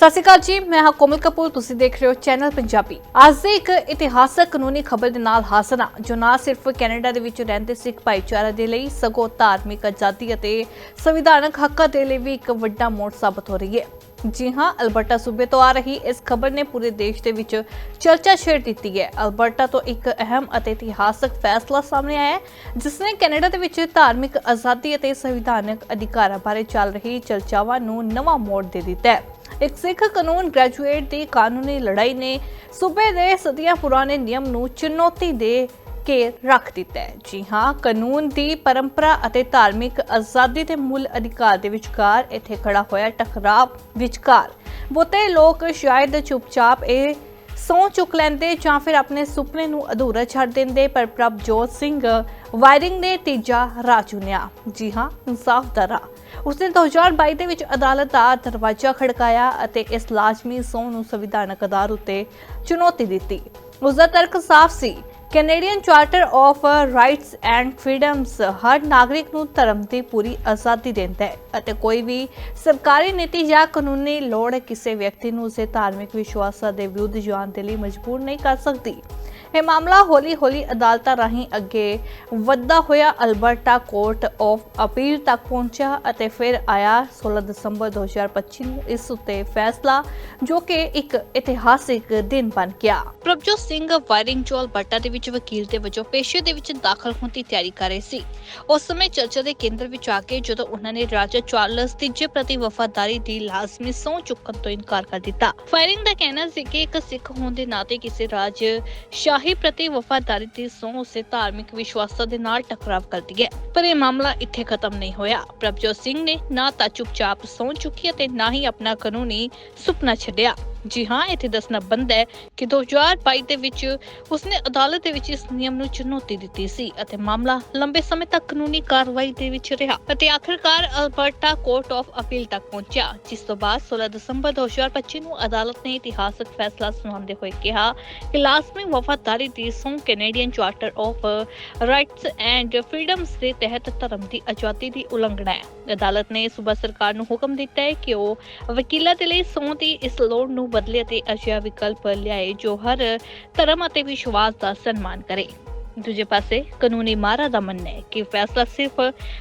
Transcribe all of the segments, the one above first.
ਸਤਿ ਸ਼੍ਰੀ ਅਕਾਲ ਜੀ, ਮੈਂ ਹਾਂ ਕੋਮਲ ਕਪੂਰ, ਤੁਸੀਂ ਦੇਖ ਰਹੇ ਹੋ ਚੈਨਲ ਪੰਜਾਬੀ। ਅੱਜ ਦੇ ਇੱਕ ਇਤਿਹਾਸਕ ਕਾਨੂੰਨੀ ਖਬਰ ਦੇ ਨਾਲ ਹਾਜ਼ਰ ਹਾਂ ਜੋ ਨਾ ਸਿਰਫ ਕੈਨੇਡਾ ਦੇ ਵਿੱਚ ਰਹਿੰਦੇ ਸਿੱਖ ਭਾਈਚਾਰੇ ਦੇ ਲਈ ਸਗੋਂ ਧਾਰਮਿਕ, ਆਜ਼ਾਦੀ ਅਤੇ ਸੰਵਿਧਾਨਕ ਹੱਕਾਂ ਦੇ ਲਈ ਵੀ ਇੱਕ ਵੱਡਾ ਮੋੜ ਸਾਬਤ ਹੋ ਰਹੀ ਹੈ। ਜੀ ਹਾਂ, ਅਲਬਰਟਾ ਸੂਬੇ ਤੋਂ ਆ ਰਹੀ ਇਸ ਖਬਰ ਨੇ ਪੂਰੇ ਦੇਸ਼ ਦੇ ਵਿੱਚ ਚਰਚਾ ਛੇੜ ਦਿੱਤੀ ਹੈ। ਅਲਬਰਟਾ ਤੋਂ ਇੱਕ ਅਹਿਮ ਅਤੇ ਇਤਿਹਾਸਕ ਫੈਸਲਾ ਸਾਹਮਣੇ ਆਇਆ ਹੈ, ਜਿਸ ਨੇ ਕੈਨੇਡਾ ਦੇ ਵਿੱਚ ਧਾਰਮਿਕ, ਆਜ਼ਾਦੀ ਅਤੇ ਸੰਵਿਧਾਨਕ ਅਧਿਕਾਰਾਂ ਬਾਰੇ ਚੱਲ ਰਹੀ ਚਰਚਾਵਾਂ ਨੂੰ ਨਵਾਂ ਮੋੜ ਦੇ ਦਿੱਤਾ ਹੈ। ਇੱਕ ਸਿੱਖ ਕਾਨੂੰਨ ਗ੍ਰੈਜੂਏਟ ਦੀ ਕਾਨੂੰਨੀ ਲੜਾਈ ਨੇ ਸੂਬੇ ਦੇ ਸਦੀਆਂ ਪੁਰਾਣੇ ਨਿਯਮ ਨੂੰ ਚੁਣੌਤੀ ਦੇ ਕੇ ਰੱਖ ਦਿੱਤਾ ਹੈ। ਜੀ ਹਾਂ, ਕਾਨੂੰਨ ਦੀ ਪਰੰਪਰਾ ਅਤੇ ਧਾਰਮਿਕ ਆਜ਼ਾਦੀ ਦੇ ਮੂਲ ਅਧਿਕਾਰ ਦੇ ਵਿਚਕਾਰ ਇੱਥੇ ਖੜਾ ਹੋਇਆ ਟਕਰਾਅ ਵਿਚਕਾਰ। ਬਹੁਤੇ ਲੋਕ ਸ਼ਾਇਦ ਚੁੱਪਚਾਪ ਇਹ ਸੌ ਚੁੱਕ ਲੈਂਦੇ ਜਾਂ ਫਿਰ ਆਪਣੇ ਸੁਪਨੇ ਨੂੰ ਅਧੂਰਾ ਛੱਡ ਦਿੰਦੇ, ਪਰ ਪ੍ਰਭਜੋਤ ਸਿੰਘ ਵਾਇਰਿੰਗ ਨੇ ਤੀਜਾ ਰਾਹ ਚੁਣਿਆ। ਜੀ ਹਾਂ, ਇਨਸਾਫ ਦਾ ਰਾਹ। ਉਸਨੇ 2022 ਦੇ ਵਿੱਚ ਅਦਾਲਤ ਦਾ ਦਰਵਾਜ਼ਾ ਖੜਕਾਇਆ ਅਤੇ ਇਸ ਲਾਜ਼ਮੀ ਸੌਂ ਨੂੰ ਸੰਵਿਧਾਨਕ ਆਧਾਰ ਉੱਤੇ ਚੁਣੌਤੀ ਦਿੱਤੀ। ਉਸ ਦਾ ਤਰਕ ਸਾਫ਼ ਸੀ। Canadian charter of rights and freedoms ਹਰ ਨਾਗਰਿਕ ਨੂੰ ਧਰਮ ਦੀ ਪੂਰੀ ਆਜ਼ਾਦੀ ਦਿੰਦਾ ਹੈ ਅਤੇ ਕੋਈ ਵੀ ਸਰਕਾਰੀ ਨੀਤੀ ਜਾਂ ਕਾਨੂੰਨੀ ਲੋੜ ਕਿਸੇ ਵਿਅਕਤੀ ਨੂੰ ਉਸੇ ਧਾਰਮਿਕ ਵਿਸ਼ਵਾਸਾਂ ਦੇ ਵਿਰੁੱਧ ਜਾਣ ਦੇ ਲਈ ਮਜਬੂਰ ਨਹੀਂ ਕਰ ਸਕਦੀ। ਇਹ ਮਾਮਲਾ ਹੌਲੀ-ਹੌਲੀ ਅਦਾਲਤਾਂ ਰਾਹੀਂ ਅੱਗੇ ਵੱਧਦਾ ਹੋਇਆ ਅਲਬਰਟਾ ਕੋਰਟ ਆਫ ਅਪੀਲ ਤੱਕ ਪਹੁੰਚਿਆ ਅਤੇ ਫਿਰ ਆਇਆ 16 ਦਸੰਬਰ 2025 ਨੂੰ। ਇਸ ਉੱਤੇ ਫੈਸਲਾ, ਜੋ ਕਿ ਇੱਕ ਇਤਿਹਾਸਿਕ ਦਿਨ ਬਣ ਗਿਆ। ਪ੍ਰਭਜੋਤ ਸਿੰਘ ਵਾਇਰਿੰਗ ਜੋ ਅਲਬਰਟਾ ਦੇ ਵਿੱਚ ਵਕੀਲ ਦੇ ਵਜੋਂ ਪੇਸ਼ੇ ਦੇ ਵਿੱਚ ਦਾਖਲ ਹੋਣ ਦੀ ਤਿਆਰੀ ਕਰ ਰਹੇ ਸੀ। ਉਸ ਸਮੇਂ ਚਰਚਾ ਦੇ ਕੇਂਦਰ ਵਿੱਚ ਆ ਕੇ ਜਦੋਂ ਉਹਨਾਂ ਨੇ ਰਾਜਾ ਚਾਰਲਸ ਤੀਜੇ ਪ੍ਰਤੀ ਵਫਾਦਾਰੀ ਦੀ ਲਾਜ਼ਮੀ ਸਹੁੰ ਚੁੱਕਣ ਤੋਂ ਇਨਕਾਰ ਕਰ ਦਿੱਤਾ। ਫਾਇਰਿੰਗ ਦਾ ਕਹਿਣਾ ਸੀ ਕਿ ਇੱਕ ਸਿੱਖ ਹੋਣ ਦੇ ਨਾਤੇ ਕਿਸੇ ਰਾਜ ਸ਼ਾਹੀ ਪ੍ਰਤੀ ਵਫਾਦਾਰੀ ਦੀ ਸਹੁੰ ਉਸੇ ਧਾਰਮਿਕ ਵਿਸ਼ਵਾਸਾਂ ਦੇ ਨਾਲ ਟਕਰਾਵ ਕਰਦੀ ਹੈ। ਪਰ ਇਹ ਮਾਮਲਾ ਇੱਥੇ ਖਤਮ ਨਹੀਂ ਹੋਇਆ। ਪ੍ਰਭਜੋਤ ਸਿੰਘ ਨੇ ਨਾ ਤਾਂ ਚੁੱਪਚਾਪ ਸਹੁੰ ਚੁੱਕੀ ਅਤੇ ਨਾ ਹੀ ਆਪਣਾ ਕਾਨੂੰਨੀ ਸੁਪਨਾ ਛੱਡਿਆ। ਜੀ ਹਾਂ, ਇੱਥੇ ਦੱਸਣਾ ਬੰਦ ਹੈ ਕਿ 2022 ਦੇ ਵਿੱਚ ਉਸਨੇ ਅਦਾਲਤ ਦੇ ਵਿੱਚ ਇਸ ਨਿਯਮ ਨੂੰ ਚੁਣੌਤੀ ਦਿੱਤੀ ਸੀ ਅਤੇ ਮਾਮਲਾ ਲੰਬੇ ਸਮੇਂ ਤੱਕ ਕਾਨੂੰਨੀ ਕਾਰਵਾਈ ਦੇ ਵਿੱਚ ਰਿਹਾ ਅਤੇ ਆਖਰਕਾਰ ਅਲਬਰਟਾ ਕੋਰਟ ਆਫ ਅਪੀਲ ਤੱਕ ਪਹੁੰਚਿਆ, ਜਿਸ ਤੋਂ ਬਾਅਦ 16 ਦਸੰਬਰ 2025 ਨੂੰ ਅਦਾਲਤ ਨੇ ਇਤਿਹਾਸਕ ਫੈਸਲਾ ਸੁਣਾਉਂਦੇ ਹੋਏ ਕਿਹਾ ਕਿ ਲਾਜ਼ਮੀ ਵਫਾਦਾਰੀ ਦੀ ਸੌ Canadian charter of rights and freedoms ਦੇ ਤਹਿਤ ਧਰਮ ਦੀ ਆਜ਼ਾਦੀ ਦੀ ਉਲੰਘਣਾ ਹੈ। ਅਦਾਲਤ ਨੇ ਸੂਬਾ ਸਰਕਾਰ ਨੂੰ ਹੁਕਮ ਦਿੱਤਾ ਹੈ ਕਿ ਉਹ ਵਕੀਲਾਂ ਦੇ ਲਈ ਸਹੁੰ ਦੀ ਇਸ ਲੋੜ ਨੂੰ ਬਦਲੇ ਅਤੇ ਅਜਿਹਾ ਵਿਕਲਪ ਲਿਆਏ ਜੋ ਹਰ ਧਰਮ ਅਤੇ ਵਿਸ਼ਵਾਸ ਦਾ ਸਨਮਾਨ ਕਰੇ। ਦੂਜੇ ਪਾਸੇ, ਕਾਨੂੰਨੀ ਮਾਹਰਾਂ ਦਾ ਮੰਨਣਾ ਹੈ ਕਿ ਫੈਸਲਾ ਸਿਰਫ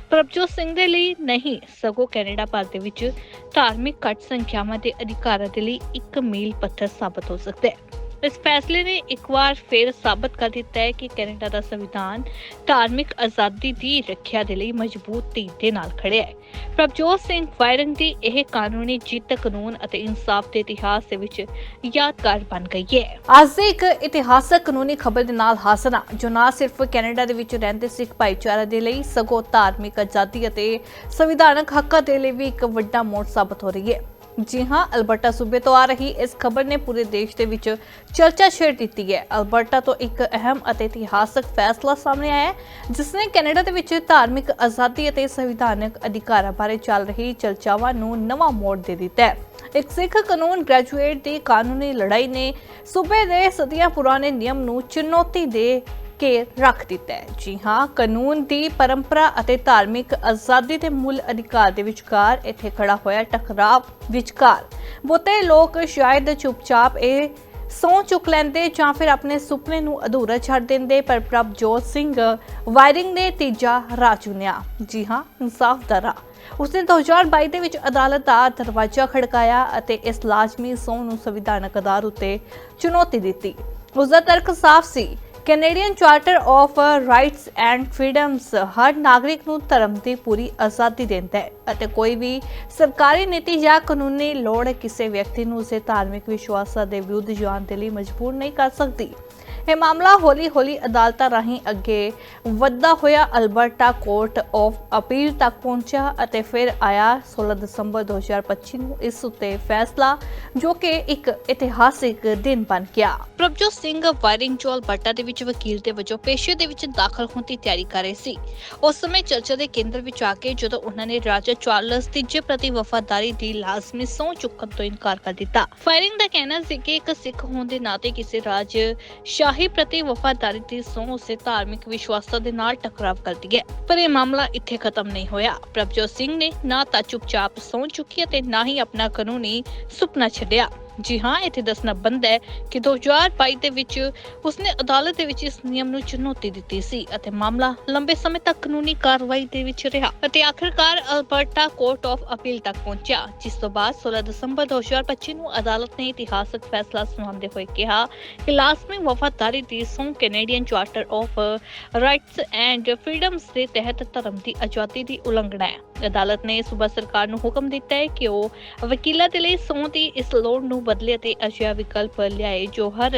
ਪ੍ਰਭਜੋਤ ਸਿੰਘ ਦੇ ਲਈ ਨਹੀਂ, ਸਗੋਂ ਕੈਨੇਡਾ ਭਰ ਦੇ ਵਿੱਚ ਧਾਰਮਿਕ ਘੱਟ ਸੰਖਿਆਵਾਂ ਦੇ ਅਧਿਕਾਰਾਂ ਦੇ ਲਈ ਇੱਕ ਮੀਲ ਪੱਥਰ ਸਾਬਤ ਹੋ ਸਕਦਾ ਹੈ। ਇਸ ਫੈਸਲੇ ਨੇ ਇੱਕ ਵਾਰ ਫਿਰ ਸਾਬਤ ਕਰ ਦਿੱਤਾ ਹੈ ਕਿ ਕੈਨੇਡਾ ਦਾ ਸੰਵਿਧਾਨ ਧਾਰਮਿਕ ਆਜ਼ਾਦੀ ਦੀ ਰੱਖਿਆ ਦੇ ਲਈ ਮਜ਼ਬੂਤ ਧੀਰ ਦੇ ਨਾਲ ਖੜਿਆ ਹੈ। ਪ੍ਰਭਜੋਤ ਸਿੰਘ ਵਾਇਰੰਗ ਦੀ ਇਹ ਕਾਨੂੰਨੀ ਜਿੱਤ, ਕਾਨੂੰਨ ਅਤੇ ਇਨਸਾਫ ਦੇ ਇਤਿਹਾਸ ਦੇ ਵਿੱਚ ਯਾਦਗਾਰ ਬਣ ਗਈ ਹੈ। ਅੱਜ ਦੇ ਇੱਕ ਇਤਿਹਾਸਕ ਕਾਨੂੰਨੀ ਖਬਰ ਦੇ ਨਾਲ ਹਾਸਨਾ ਜੋ ਨਾ ਸਿਰਫ ਕੈਨੇਡਾ ਦੇ ਵਿੱਚ ਰਹਿੰਦੇ ਸਿੱਖ ਭਾਈਚਾਰੇ ਦੇ ਲਈ ਸਗੋਂ ਧਾਰਮਿਕ ਆਜ਼ਾਦੀ ਅਤੇ ਸੰਵਿਧਾਨਕ ਹੱਕਾਂ ਦੇ ਲਈ ਵੀ ਇੱਕ ਵੱਡਾ ਮੋੜ ਸਾਬਤ ਹੋ ਰਹੀ ਹੈ। ਜੀ ਹਾਂ, ਅਲਬਰਟਾ ਸੂਬੇ ਤੋਂ ਆ ਰਹੀ ਇਸ ਖਬਰ ਨੇ ਪੂਰੇ ਦੇਸ਼ ਦੇ ਵਿੱਚ ਚਰਚਾ ਛੇੜ ਦਿੱਤੀ ਹੈ। ਅਲਬਰਟਾ ਤੋਂ ਇੱਕ ਅਹਿਮ ਅਤੇ ਇਤਿਹਾਸਕ ਫੈਸਲਾ ਸਾਹਮਣੇ ਆਇਆ ਹੈ, ਜਿਸ ਨੇ ਕੈਨੇਡਾ ਦੇ ਵਿੱਚ ਧਾਰਮਿਕ ਆਜ਼ਾਦੀ ਅਤੇ ਸੰਵਿਧਾਨਕ ਅਧਿਕਾਰਾਂ ਬਾਰੇ ਚੱਲ ਰਹੀ ਚਰਚਾਵਾਂ ਨੂੰ ਨਵਾਂ ਮੋੜ ਦੇ ਦਿੱਤਾ ਹੈ। ਇੱਕ ਸਿੱਖ ਕਾਨੂੰਨ ਗ੍ਰੈਜੂਏਟ ਦੀ ਕਾਨੂੰਨੀ ਲੜਾਈ ਨੇ ਸੂਬੇ ਦੇ ਸਦੀਆਂ ਪੁਰਾਣੇ ਨਿਯਮ ਨੂੰ ਚੁਣੌਤੀ ਦੇ ਘੇਰ ਰੱਖ ਦਿੱਤਾ ਹੈ। ਜੀ ਹਾਂ, ਕਾਨੂੰਨ ਦੀ ਪਰੰਪਰਾ ਅਤੇ ਧਾਰਮਿਕ ਆਜ਼ਾਦੀ ਦੇ ਮੂਲ ਅਧਿਕਾਰ ਦੇ ਵਿਚਕਾਰ ਇੱਥੇ ਖੜਾ ਹੋਇਆ ਟਕਰਾਅ ਵਿਚਕਾਰ। ਬਹੁਤੇ ਲੋਕ ਸ਼ਾਇਦ ਚੁੱਪਚਾਪ ਇਹ ਸਹੁੰ ਚੁੱਕ ਲੈਂਦੇ ਜਾਂ ਫਿਰ ਆਪਣੇ ਸੁਪਨੇ ਨੂੰ ਅਧੂਰਾ ਛੱਡ ਦਿੰਦੇ, ਪਰ ਪ੍ਰਭਜੋਤ ਸਿੰਘ ਵਾਇਰਿੰਗ ਨੇ ਤੀਜਾ ਰਾਹ ਚੁਣਿਆ। ਜੀ ਹਾਂ, ਇਨਸਾਫ ਦਾ ਰਾਹ। ਉਸਨੇ 2022 ਦੇ ਵਿੱਚ ਅਦਾਲਤ ਦਾ ਦਰਵਾਜ਼ਾ ਖੜਕਾਇਆ ਅਤੇ ਇਸ ਲਾਜ਼ਮੀ ਸਹੁੰ ਨੂੰ ਸੰਵਿਧਾਨਕ ਆਧਾਰ ਉੱਤੇ ਚੁਣੌਤੀ ਦਿੱਤੀ। ਉਸ ਦਾ ਤਰਕ ਸਾਫ਼ ਸੀ। Canadian charter of rights and freedoms ਹਰ ਨਾਗਰਿਕ ਨੂੰ ਧਰਮ ਦੀ ਪੂਰੀ ਆਜ਼ਾਦੀ ਦਿੰਦਾ ਹੈ ਅਤੇ ਕੋਈ ਵੀ ਸਰਕਾਰੀ ਨੀਤੀ ਜਾਂ ਕਾਨੂੰਨੀ ਲੋੜ ਕਿਸੇ ਵਿਅਕਤੀ ਨੂੰ ਉਸੇ ਧਾਰਮਿਕ ਵਿਸ਼ਵਾਸਾਂ ਦੇ ਵਿਰੁੱਧ ਜਾਣ ਦੇ ਲਈ ਮਜਬੂਰ ਨਹੀਂ ਕਰ ਸਕਦੀ। ਇਹ ਮਾਮਲਾ ਹੌਲੀ-ਹੌਲੀ ਅਦਾਲਤਾਂ ਰਾਹੀਂ ਅੱਗੇ ਵੱਧਦਾ ਹੋਇਆ ਅਲਬਰਟਾ ਕੋਰਟ ਆਫ ਅਪੀਲ ਤੱਕ ਪਹੁੰਚਿਆ ਅਤੇ ਫਿਰ ਆਇਆ 16 ਦਸੰਬਰ 2025 ਨੂੰ ਇਸ ਉੱਤੇ ਫੈਸਲਾ, ਜੋ ਕਿ ਇੱਕ ਇਤਿਹਾਸਿਕ ਦਿਨ ਬਣ ਗਿਆ। ਪ੍ਰਭਜੋਤ ਸਿੰਘ ਵਾਇਰਿੰਗ ਜੋ ਅਲਬਰਟਾ ਦੇ ਵਿੱਚ ਵਕੀਲ ਦੇ ਵਜੋਂ ਪੇਸ਼ੇ ਦੇ ਵਿੱਚ ਦਾਖਲ ਹੋਣ ਦੀ ਤਿਆਰੀ ਕਰ ਰਹੇ ਸੀ। ਉਸ ਸਮੇਂ ਚਰਚਾ ਦੇ ਕੇਂਦਰ ਵਿੱਚ ਆ ਕੇ ਜਦੋਂ ਉਹਨਾਂ ਨੇ ਰਾਜਾ ਚਾਰਲਸ ਤੀਜੇ ਪ੍ਰਤੀ ਵਫਾਦਾਰੀ ਦੀ ਲਾਜ਼ਮੀ ਸਹੁੰ ਚੁੱਕਣ ਤੋਂ ਇਨਕਾਰ ਕਰ ਦਿੱਤਾ। ਫਾਇਰਿੰਗ ਦਾ ਕਹਿਣਾ ਸੀ ਕਿ ਇੱਕ ਸਿੱਖ ਹੋਣ ਦੇ ਨਾਤੇ ਕਿਸੇ ਰਾਜ ਸ਼ਾਹੀ ਪ੍ਰਤੀ ਵਫਾਦਾਰੀ ਦੀ ਸਹੁੰ ਉਸੇ ਧਾਰਮਿਕ ਵਿਸ਼ਵਾਸਾਂ ਦੇ ਨਾਲ ਟਕਰਾਵ ਕਰਦੀ ਹੈ। ਪਰ ਇਹ ਮਾਮਲਾ ਇੱਥੇ ਖਤਮ ਨਹੀਂ ਹੋਇਆ। ਪ੍ਰਭਜੋਤ ਸਿੰਘ ਨੇ ਨਾ ਤਾਂ ਚੁੱਪਚਾਪ ਸਹੁੰ ਚੁੱਕੀ ਅਤੇ ਨਾ ਹੀ ਆਪਣਾ ਕਾਨੂੰਨੀ ਸੁਪਨਾ ਛੱਡਿਆ। ਜੀ ਹਾਂ, ਇੱਥੇ ਦੱਸਣਾ ਬੰਦਾ ਹੈ ਕਿ 2022 ਦੇ ਵਿੱਚ ਉਸਨੇ ਅਦਾਲਤ ਦੇ ਵਿੱਚ ਇਸ ਨਿਯਮ ਨੂੰ ਚੁਣੌਤੀ ਦਿੱਤੀ ਸੀ ਅਤੇ ਮਾਮਲਾ ਲੰਬੇ ਸਮੇਂ ਤੱਕ ਕਾਨੂੰਨੀ ਕਾਰਵਾਈ ਦੇ ਵਿੱਚ ਰਿਹਾ ਅਤੇ ਆਖਰਕਾਰ ਅਲਬਰਟਾ ਕੋਰਟ ਆਫ ਅਪੀਲ ਤੱਕ ਪਹੁੰਚਿਆ, ਜਿਸ ਤੋਂ ਬਾਅਦ 16 ਦਸੰਬਰ 2025 ਨੂੰ ਅਦਾਲਤ ਨੇ ਇਤਿਹਾਸਕ ਫੈਸਲਾ ਸੁਣਾਉਂਦੇ ਹੋਏ ਕਿਹਾ ਕਿ ਲਾਜ਼ਮੀ ਵਫਾਦਾਰੀ ਦੀ ਸੌ Canadian charter of rights and freedoms ਦੇ ਤਹਿਤ ਧਰਮ ਦੀ ਆਜ਼ਾਦੀ ਦੀ ਉਲੰਘਣਾ ਹੈ। ਅਦਾਲਤ ਨੇ ਸੂਬਾ ਸਰਕਾਰ ਨੂੰ ਹੁਕਮ ਦਿੱਤਾ ਹੈ ਕਿ ਉਹ ਵਕੀਲਾਂ ਦੇ ਲਈ ਸੌ ਦੀ ਇਸ ਲੋੜ ਨੂੰ ਬਦਲੇ ਅਤੇ ਅਜਿਹਾ ਵਿਕਲਪ ਲਿਆਏ ਜੋ ਹਰ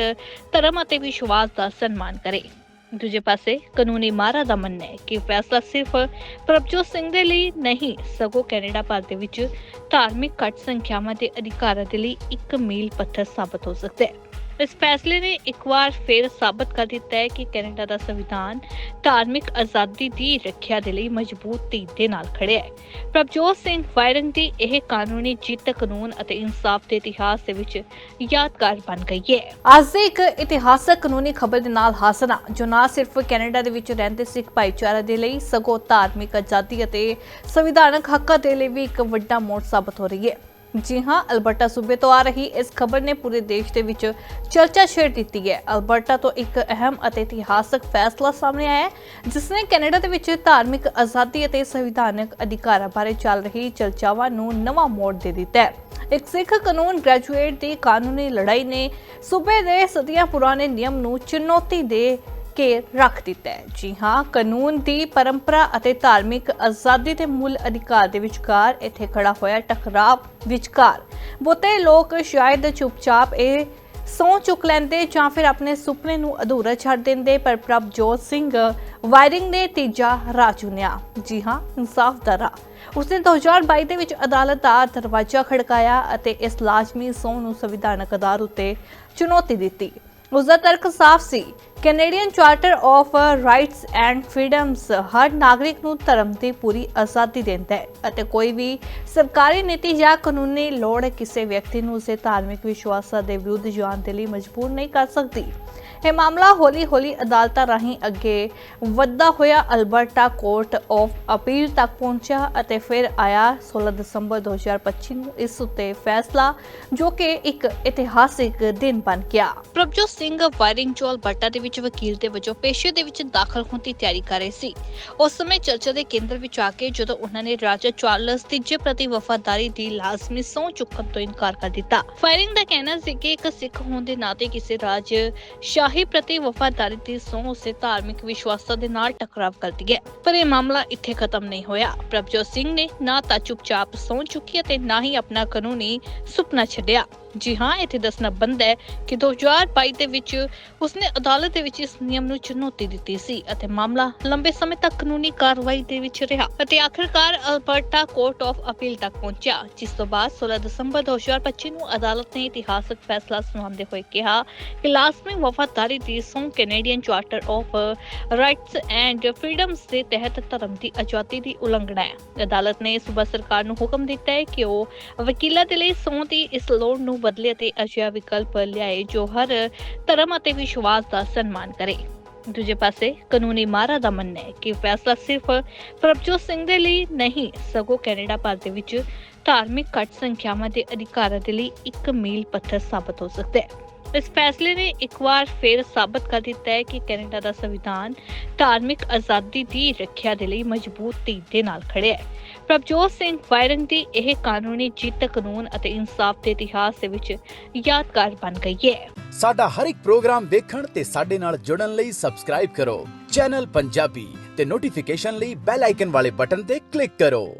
ਧਰਮ ਅਤੇ ਵਿਸ਼ਵਾਸ ਦਾ ਸਨਮਾਨ ਕਰੇ। ਦੂਜੇ ਪਾਸੇ, ਕਾਨੂੰਨੀ ਮਾਹਰਾਂ ਦਾ ਮੰਨਣਾ ਹੈ ਕਿ ਫੈਸਲਾ ਸਿਰਫ ਪ੍ਰਭਜੋਤ ਸਿੰਘ ਦੇ ਲਈ ਨਹੀਂ, ਸਗੋਂ ਕੈਨੇਡਾ ਭਰ ਦੇ ਵਿੱਚ ਧਾਰਮਿਕ ਘੱਟ ਸੰਖਿਆਵਾਂ ਦੇ ਅਧਿਕਾਰਾਂ ਦੇ ਲਈ ਇੱਕ ਮੀਲ ਪੱਥਰ ਸਾਬਤ ਹੋ ਸਕਦਾ ਹੈ। ਇਸ ਫੈਸਲੇ ਨੇ ਇੱਕ ਵਾਰ ਫਿਰ ਸਾਬਤ ਕਰ ਦਿੱਤਾ ਹੈ ਕਿ ਕੈਨੇਡਾ ਦਾ ਸੰਵਿਧਾਨ ਧਾਰਮਿਕ ਆਜ਼ਾਦੀ ਦੀ ਰੱਖਿਆ ਦੇ ਲਈ ਮਜ਼ਬੂਤ ਧੀਰ ਦੇ ਨਾਲ ਖੜਿਆ ਹੈ। ਪ੍ਰਭਜੋਤ ਸਿੰਘ ਵਾਇਰੰਗ ਦੀ ਇਹ ਕਾਨੂੰਨੀ ਜਿੱਤ, ਕਾਨੂੰਨ ਅਤੇ ਇਨਸਾਫ ਦੇ ਇਤਿਹਾਸ ਦੇ ਵਿੱਚ ਯਾਦਗਾਰ ਬਣ ਗਈ ਹੈ। ਅੱਜ ਦੇ ਇੱਕ ਇਤਿਹਾਸਕ ਕਾਨੂੰਨੀ ਖਬਰ ਦੇ ਨਾਲ ਹਾਸਨਾ ਜੋ ਨਾ ਸਿਰਫ ਕੈਨੇਡਾ ਦੇ ਵਿੱਚ ਰਹਿੰਦੇ ਸਿੱਖ ਭਾਈਚਾਰੇ ਦੇ ਲਈ ਸਗੋਂ ਧਾਰਮਿਕ ਆਜ਼ਾਦੀ ਅਤੇ ਸੰਵਿਧਾਨਕ ਹੱਕਾਂ ਦੇ ਲਈ ਵੀ ਇੱਕ ਵੱਡਾ ਮੋੜ ਸਾਬਤ ਹੋ ਰਹੀ ਹੈ। ਜੀ ਹਾਂ, ਅਲਬਰਟਾ ਸੂਬੇ ਤੋਂ ਆ ਰਹੀ ਇਸ ਖਬਰ ਨੇ ਪੂਰੇ ਦੇਸ਼ ਦੇ ਵਿੱਚ ਚਰਚਾ ਛੇੜ ਦਿੱਤੀ ਹੈ। ਅਲਬਰਟਾ ਤੋਂ ਇੱਕ ਅਹਿਮ ਅਤੇ ਇਤਿਹਾਸਕ ਫੈਸਲਾ ਸਾਹਮਣੇ ਆਇਆ ਹੈ, ਜਿਸ ਨੇ ਕੈਨੇਡਾ ਦੇ ਵਿੱਚ ਧਾਰਮਿਕ, ਆਜ਼ਾਦੀ ਅਤੇ ਸੰਵਿਧਾਨਕ ਅਧਿਕਾਰਾਂ ਬਾਰੇ ਚੱਲ ਰਹੀ ਚਰਚਾਵਾਂ ਨੂੰ ਨਵਾਂ ਮੋੜ ਦੇ ਦਿੱਤਾ ਹੈ। ਇੱਕ ਸਿੱਖ ਕਾਨੂੰਨ ਗ੍ਰੈਜੂਏਟ ਦੀ ਕਾਨੂੰਨੀ ਲੜਾਈ ਨੇ ਸੂਬੇ ਦੇ ਸਦੀਆਂ ਪੁਰਾਣੇ ਨਿਯਮ ਨੂੰ ਚੁਣੌਤੀ ਦੇ ਕੇ ਰੱਖ ਦਿੱਤਾ ਹੈ। ਜੀ ਹਾਂ, ਕਾਨੂੰਨ ਦੀ ਪਰੰਪਰਾ ਅਤੇ ਧਾਰਮਿਕ ਆਜ਼ਾਦੀ ਦੇ ਮੂਲ ਅਧਿਕਾਰ ਦੇ ਵਿਚਕਾਰ ਇੱਥੇ ਖੜਾ ਹੋਇਆ ਟਕਰਾਵ ਵਿਚਕਾਰ। ਬਹੁਤੇ ਲੋਕ ਸ਼ਾਇਦ ਚੁੱਪਚਾਪ ਇਹ ਸੌ ਚੁੱਕ ਲੈਂਦੇ ਜਾਂ ਫਿਰ ਆਪਣੇ ਸੁਪਨੇ ਨੂੰ ਅਧੂਰਾ ਛੱਡ ਦਿੰਦੇ, ਪਰ ਪ੍ਰਭਜੋਤ ਸਿੰਘ ਵਾਇਰਿੰਗ ਨੇ ਤੀਜਾ ਰਾਹ ਚੁਣਿਆ। ਜੀ ਹਾਂ, ਇਨਸਾਫ ਦਾ ਰਾਹ। ਉਸਨੇ 2022 ਦੇ ਵਿੱਚ ਅਦਾਲਤ ਦਾ ਦਰਵਾਜ਼ਾ ਖੜਕਾਇਆ ਅਤੇ ਇਸ ਲਾਜ਼ਮੀ ਸਹੁੰ ਨੂੰ ਸੰਵਿਧਾਨਕ ਆਧਾਰ ਉੱਤੇ ਚੁਣੌਤੀ ਦਿੱਤੀ। ਉਸ ਦਾ ਤਰਕ ਸਾਫ਼ ਸੀ। Canadian charter of rights and freedoms ਹਰ ਨਾਗਰਿਕ ਨੂੰ ਧਰਮ ਦੀ ਪੂਰੀ ਆਜ਼ਾਦੀ ਦਿੰਦਾ ਹੈ ਅਤੇ ਕੋਈ ਵੀ ਸਰਕਾਰੀ ਨੀਤੀ ਜਾਂ ਕਾਨੂੰਨੀ ਲੋੜ ਕਿਸੇ ਵਿਅਕਤੀ ਨੂੰ ਉਸੇ ਧਾਰਮਿਕ ਵਿਸ਼ਵਾਸਾਂ ਦੇ ਵਿਰੁੱਧ ਜਾਣ ਦੇ ਲਈ ਮਜਬੂਰ ਨਹੀਂ ਕਰ ਸਕਦੀ। ਇਹ ਮਾਮਲਾ ਹੌਲੀ-ਹੌਲੀ ਅਦਾਲਤਾਂ ਰਾਹੀਂ ਅੱਗੇ ਵੱਧਦਾ ਹੋਇਆ ਅਲਬਰਟਾ ਕੋਰਟ ਆਫ ਅਪੀਲ ਤੱਕ ਪਹੁੰਚਿਆ ਅਤੇ ਫਿਰ ਆਇਆ 16 ਦਸੰਬਰ 2025 ਨੂੰ। ਇਸ ਉੱਤੇ ਫੈਸਲਾ, ਜੋ ਕਿ ਇੱਕ ਇਤਿਹਾਸਿਕ ਦਿਨ ਬਣ ਗਿਆ। ਪ੍ਰਭਜੋਤ ਸਿੰਘ ਵਾਇਰਿੰਗ ਜੋ ਅਲਬਰਟਾ ਦੇ ਵਿੱਚ ਵਕੀਲ ਦੇ ਵਜੋਂ ਪੇਸ਼ੇ ਦੇ ਵਿੱਚ ਦਾਖਲ ਹੋਣ ਦੀ ਤਿਆਰੀ ਕਰ ਰਹੇ ਸੀ। ਉਸ ਸਮੇਂ ਚਰਚਾ ਦੇ ਕੇਂਦਰ ਵਿੱਚ ਆ ਕੇ ਜਦੋਂ ਉਹਨਾਂ ਨੇ ਰਾਜਾ ਚਾਰਲਸ ਤੀਜੇ ਪ੍ਰਤੀ ਵਫਾਦਾਰੀ ਦੀ ਲਾਜ਼ਮੀ ਸਹੁੰ ਚੁੱਕਣ ਤੋਂ ਇਨਕਾਰ ਕਰ ਦਿੱਤਾ। ਫਾਇਰਿੰਗ ਦਾ ਕਹਿਣਾ ਸੀ ਕਿ ਇੱਕ ਸਿੱਖ ਹੋਣ ਦੇ ਨਾਤੇ ਕਿਸੇ ਰਾਜ ਸ਼ਾਹੀ ਪ੍ਰਤੀ ਵਫਾਦਾਰੀ ਦੀ ਸਹੁੰ ਉਸੇ ਧਾਰਮਿਕ ਵਿਸ਼ਵਾਸਾਂ ਦੇ ਨਾਲ ਟਕਰਾਵ ਕਰਦੀ ਹੈ। ਪਰ ਇਹ ਮਾਮਲਾ ਇੱਥੇ ਖਤਮ ਨਹੀਂ ਹੋਇਆ। ਪ੍ਰਭਜੋਤ ਸਿੰਘ ਨੇ ਨਾ ਤਾਂ ਚੁੱਪਚਾਪ ਸੌਂ ਚੁੱਕੀ ਅਤੇ ਨਾ ਹੀ ਆਪਣਾ ਕਾਨੂੰਨੀ ਸੁਪਨਾ ਛੱਡਿਆ। ਜੀ ਹਾਂ, ਇੱਥੇ ਦੱਸਣਾ ਬੰਦ ਹੈ ਕਿ 2022 ਦੇ ਵਿੱਚ ਉਸਨੇ ਅਦਾਲਤ ਦੇ ਵਿੱਚ ਇਸ ਨਿਯਮ ਨੂੰ ਚੁਣੌਤੀ ਦਿੱਤੀ ਸੀ ਅਤੇ ਮਾਮਲਾ ਲੰਬੇ ਸਮੇਂ ਤੱਕ ਕਾਨੂੰਨੀ ਕਾਰਵਾਈ ਦੇ ਵਿੱਚ ਰਿਹਾ ਅਤੇ ਆਖਰਕਾਰ ਅਲਬਰਟਾ ਕੋਰਟ ਆਫ ਅਪੀਲ ਤੱਕ ਪਹੁੰਚਿਆ, ਜਿਸ ਤੋਂ ਬਾਅਦ 16 ਦਸੰਬਰ 2025 ਨੂੰ ਅਦਾਲਤ ਨੇ ਇਤਿਹਾਸਕ ਫੈਸਲਾ ਸੁਣਾਉਂਦੇ ਹੋਏ ਕਿਹਾ ਕਿ ਲਾਜ਼ਮੀ ਵਫਾਦਾਰੀ ਦੀ ਸੌ Canadian charter of rights and freedoms ਦੇ ਤਹਿਤ ਧਰਮ ਦੀ ਆਜ਼ਾਦੀ ਦੀ ਉਲੰਘਣਾ ਹੈ। ਅਦਾਲਤ ਨੇ ਸੂਬਾ ਸਰਕਾਰ ਨੂੰ ਹੁਕਮ ਦਿੱਤਾ ਹੈ ਕਿ ਉਹ ਵਕੀਲਾਂ ਦੇ ਲਈ ਸੌ ਦੀ ਇਸ ਲੋੜ ਨੂੰ ਬਦਲੇ ਅਤੇ ਅਜਿਹਾ ਵਿਕਲਪ ਲਿਆਏ ਜੋ ਹਰ ਧਰਮ ਅਤੇ ਵਿਸ਼ਵਾਸ ਦਾ ਸਨਮਾਨ ਕਰੇ। ਦੂਜੇ ਪਾਸੇ, ਕਾਨੂੰਨੀ ਮਾਹਰਾਂ ਦਾ ਮੰਨਣਾ ਹੈ ਕਿ ਫੈਸਲਾ ਸਿਰਫ ਪ੍ਰਭਜੋਤ ਸਿੰਘ ਦੇ ਲਈ ਨਹੀਂ, ਸਗੋਂ ਕੈਨੇਡਾ ਭਰ ਦੇ ਵਿੱਚ ਧਾਰਮਿਕ ਘੱਟ ਸੰਖਿਆਵਾਂ ਦੇ ਅਧਿਕਾਰਾਂ ਦੇ ਲਈ ਇੱਕ ਮੀਲ ਪੱਥਰ ਸਾਬਤ ਹੋ ਸਕਦਾ ਹੈ। ਇਸ ਫੈਸਲੇ ਨੇ ਇੱਕ ਵਾਰ ਫਿਰ ਸਾਬਤ ਕਰ ਦਿੱਤਾ ਹੈ ਕਿ ਕੈਨੇਡਾ ਦਾ ਸੰਵਿਧਾਨ ਧਾਰਮਿਕ ਆਜ਼ਾਦੀ ਦੀ ਰੱਖਿਆ ਦੇ ਲਈ ਮਜ਼ਬੂਤ ਧੀਰ ਦੇ ਨਾਲ ਖੜਿਆ ਹੈ। ਪ੍ਰਭਜੋਤ ਸਿੰਘ ਵਾਇਰੰਗ ਦੀ ਇਹ ਕਾਨੂੰਨੀ ਜਿੱਤ, ਕਾਨੂੰਨ ਅਤੇ ਇਨਸਾਫ ਦੇ ਇਤਿਹਾਸ ਦੇ ਵਿੱਚ ਯਾਦਗਾਰ ਬਣ ਗਈ ਹੈ। ਸਾਡਾ ਹਰ ਇੱਕ ਪ੍ਰੋਗਰਾਮ ਦੇਖਣ ਤੇ ਸਾਡੇ ਨਾਲ ਜੁੜਨ ਲਈ ਸਬਸਕ੍ਰਾਈਬ ਕਰੋ। ਚੈਨਲ ਪੰਜਾਬੀ ਤੇ ਨੋਟੀਫਿਕੇਸ਼ਨ ਲਈ ਬੈਲ ਆਈਕਨ ਵਾਲੇ ਬਟਨ ਤੇ ਕਲਿੱਕ ਕਰੋ।